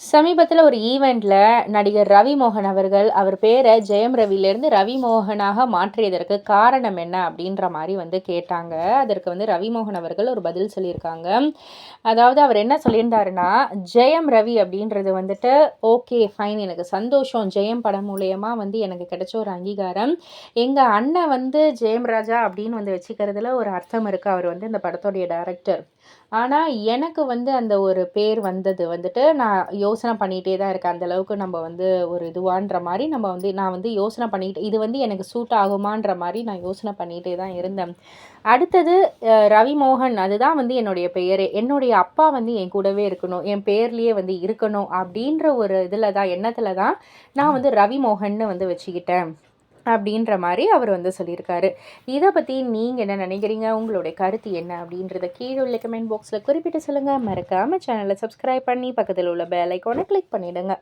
சமீபத்தில் ஒரு ஈவெண்ட்டில் நடிகர் ரவி மோகன் அவர்கள் அவர் பேரை ஜெயம் ரவிலேருந்து ரவி மோகனாக மாற்றியதற்கு காரணம் என்ன அப்படின்ற மாதிரி வந்து கேட்டாங்க. அதற்கு வந்து ரவி மோகன் அவர்கள் ஒரு பதில் சொல்லியிருக்காங்க. அதாவது அவர் என்ன சொல்லியிருந்தாருன்னா ஜெயம் ரவி அப்படின்றது வந்துட்டு ஓகே ஃபைன் எனக்கு சந்தோஷம். ஜெயம் படம் மூலயமா வந்து எனக்கு கிடைச்ச ஒரு அங்கீகாரம். எங்கள் அண்ணன் வந்து ஜெயம் ராஜா அப்படின்னு வந்து வச்சுக்கிறதுல ஒரு அர்த்தம் இருக்குது அவர் வந்து இந்த படத்தோடைய டைரக்டர் ஆனால் எனக்கு வந்து அந்த ஒரு பேர் வந்தது. வந்துட்டு நான் யோசனை பண்ணிகிட்டே தான் இருக்கேன் அந்த அளவுக்கு நம்ம வந்து ஒரு இதுவான்ற மாதிரி நம்ம வந்து நான் வந்து யோசனை பண்ணிக்கிட்டு இது வந்து எனக்கு சூட் ஆகுமான்ற மாதிரி நான் யோசனை பண்ணிகிட்டே தான் இருந்தேன். அடுத்தது ரவி மோகன் அதுதான் வந்து என்னுடைய பெயரே. என்னுடைய அப்பா வந்து என் கூடவே இருக்கணும். என் பேர்லேயே வந்து இருக்கணும் அப்படின்ற ஒரு இதில் தான் எண்ணத்தில் தான் நான் வந்து ரவி மோகன்னு வந்து வச்சுக்கிட்டேன். அப்படின்ற மாதிரி அவர் வந்து சொல்லியிருக்காரு. இதை பற்றி நீங்கள் என்ன நினைக்கிறீங்க? உங்களுடைய கருத்து என்ன அப்படின்றத கீழே உள்ள கமெண்ட் பாக்ஸில் குறிப்பிட்டு சொல்லுங்கள் மறக்காமல் சேனலை சப்ஸ்கிரைப் பண்ணி பக்கத்தில் உள்ள பெல் ஐக்கானை கிளிக் பண்ணிவிடுங்க